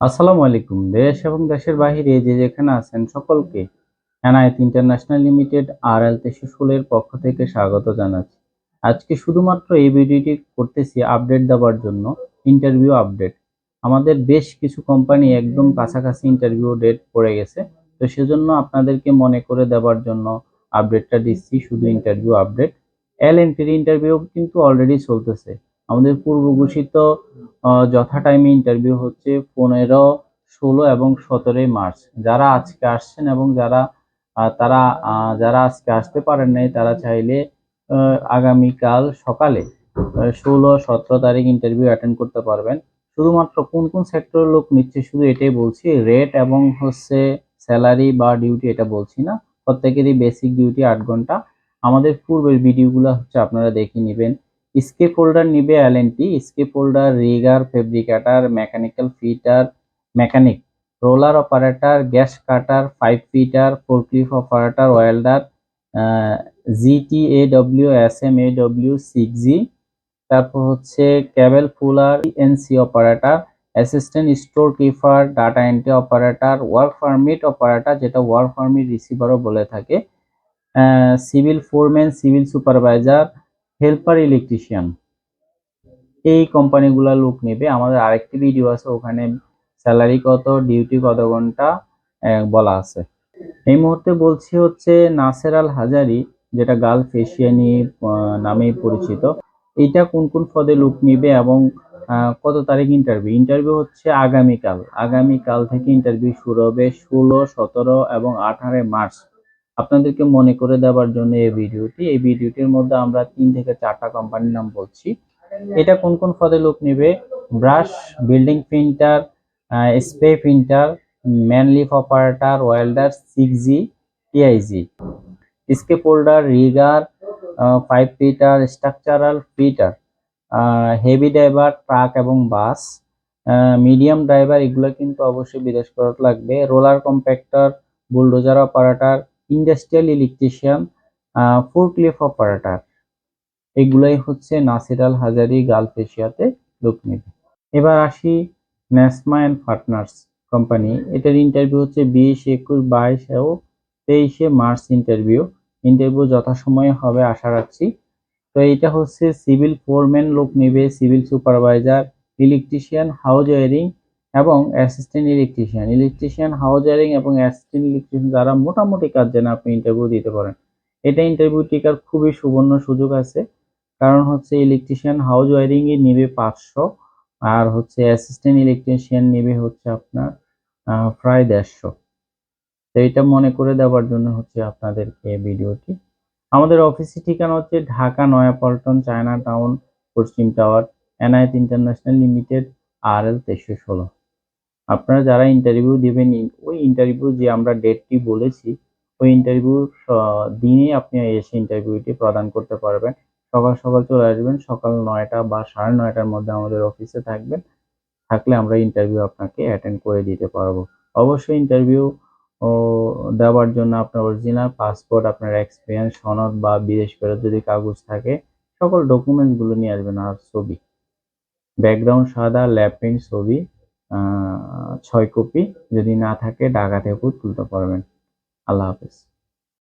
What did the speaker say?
আসসালামু আলাইকুম। দেশ এবং দেশের বাহিরে যে যেখানে আছেন সকলকে এনআইএত ইন্টারন্যাশনাল লিমিটেড আর এল তেইশশো ষোলোর পক্ষ থেকে স্বাগত জানাচ্ছি। আজকে শুধুমাত্র এই ভিডিওটি করতেছি আপডেট দেওয়ার জন্য, ইন্টারভিউ আপডেট। আমাদের বেশ কিছু কোম্পানি একদম কাছাকাছি ইন্টারভিউ ডেট পড়ে গেছে, তো সেজন্য আপনাদেরকে মনে করে দেওয়ার জন্য আপডেটটা দিচ্ছি, শুধু ইন্টারভিউ আপডেট। এল এন্ট্রির ইন্টারভিউ কিন্তু অলরেডি চলতেছে। আমাদের পূর্ব ঘোষিত যথা টাইমে ইন্টারভিউ হচ্ছে পনেরো, ষোলো এবং সতেরোই মার্চ। যারা আজকে আসছেন এবং যারা তারা যারা আজকে আসতে পারেন নাই, তারা চাইলে আগামীকাল সকালে ষোলো, সতেরো তারিখ ইন্টারভিউ অ্যাটেন্ড করতে পারবেন। শুধুমাত্র কোন কোন সেক্টরের লোক নিচ্ছে শুধু এটাই বলছি রেট এবং হচ্ছে স্যালারি বা ডিউটি এটা বলছি না। প্রত্যেকেরই বেসিক ডিউটি আট ঘণ্টা। আমাদের পূর্বের ভিডিওগুলো হচ্ছে আপনারা দেখে নেবেন। স্কেপ হোল্ডার নিবে L N T escape holder, rigger, fabricator, mechanical fitter, mechanic, roller operator, gas cutter, pipe fitter, forklift operator, welder G T A W S M A A W six G তারপর হচ্ছে cable puller N C operator, assistant, store keeper, data entry operator, work permit operator, যেটা work permit রিসিভারও বলে থাকে civil foreman, civil supervisor helper electrician এই কোম্পানিগুলো লোক নেবে। আমাদের আরেকটি ভিডিও আছে, ওখানে স্যালারি কত ডিউটি কত ঘণ্টা বলা আছে। এই মুহূর্তে বলছি হচ্ছে নাসের আল হাজারি, যেটা গালফ এশিয়ানি নামেই পরিচিত, এটা কোন কোন পদে লোক নিবে এবং কত তারিখ ইন্টারভিউ ইন্টারভিউ হচ্ছে আগামীকাল। আগামীকাল থেকে ইন্টারভিউ শুরু হবে ষোলো, সতেরো এবং আঠারো মার্চ। আপনাদেরকে মনে করে দেওয়ার জন্য এই ভিডিওটি। এই ভিডিওটির মধ্যে আমরা তিন থেকে চারটা কোম্পানির নাম বলছি। এটা কোন কোন পদে লোক নেবে? Brush building printer spray printer manlift operator welder six G T I G escape holder rigger pipe fitter structural fitter heavy driver truck এবং বাস মিডিয়াম ড্রাইভার এগুলো কিন্তু অবশ্যই বিদেশ করা লাগবে। Roller compactor bulldozer operator industrial electrician forklift operator এগুলাই হচ্ছে নাসির আল হাজারি Gulf এশিয়াতে লোক নেবে। এবার আসি ন্যাসমা অ্যান্ড পার্টনার্স কোম্পানি। এটার ইন্টারভিউ হচ্ছে বিশ একুশ বাইশ ও তেইশে মার্চ ইন্টারভিউ ইন্টারভিউ যথাসময়ে হবে আশা রাখছি। তো এটা হচ্ছে সিভিল ফোরম্যান লোক নেবে civil supervisor electrician house wiring এবং assistant electrician electrician house wiring এবং অ্যাসিস্ট্যান্ট ইলেকট্রিশিয়ান যারা মোটামুটি কাজ জানে, আপনি ইন্টারভিউ দিতে পারেন। এটা ইন্টারভিউ টিকার খুবই সুবর্ণ সুযোগ আছে। কারণ হচ্ছে ইলেকট্রিশিয়ান হাউজ ওয়ারিং এ নেবে পাঁচশো, আর হচ্ছে অ্যাসিস্ট্যান্ট ইলেকট্রিশিয়ান নেবে হচ্ছে আপনার প্রায় দেড়শো। তো এটা মনে করে দেওয়ার জন্য হচ্ছে আপনাদেরকে ভিডিওটি। আমাদের অফিসের ঠিকানা হচ্ছে Dhaka Nayapaltan, China town, Paschim tower, এনআইএত international limited R L তেইশশো ষোলো। আপনারা যারা ইন্টারভিউ দেবেন ওই ইন্টারভিউ যে আমরা ডেটটি বলেছি, ওই ইন্টারভিউ দিনে আপনি এসে ইন্টারভিউটি প্রদান করতে পারবেন। সকাল সকাল চলে আসবেন, সকাল নয়টা বা সাড়ে নয়টার মধ্যে আমাদের অফিসে থাকবেন। থাকলে আমরা ইন্টারভিউ আপনাকে অ্যাটেন্ড করে দিতে পারব। অবশ্যই ইন্টারভিউ দেওয়ার জন্য আপনার অরিজিনাল পাসপোর্ট আপনার এক্সপিরিয়েন্স সনদ বা বিদেশ ফেরত যদি কাগজ থাকে, সকল ডকুমেন্টসগুলো নিয়ে আসবেন আর ছবি। ব্যাকগ্রাউন্ড সাদা ল্যাব প্রিন্ট ছবি ছয় কপি যদি না থাকে ঢাকা থেকেও তুলতে পারবেন আল্লাহ হাফেজ।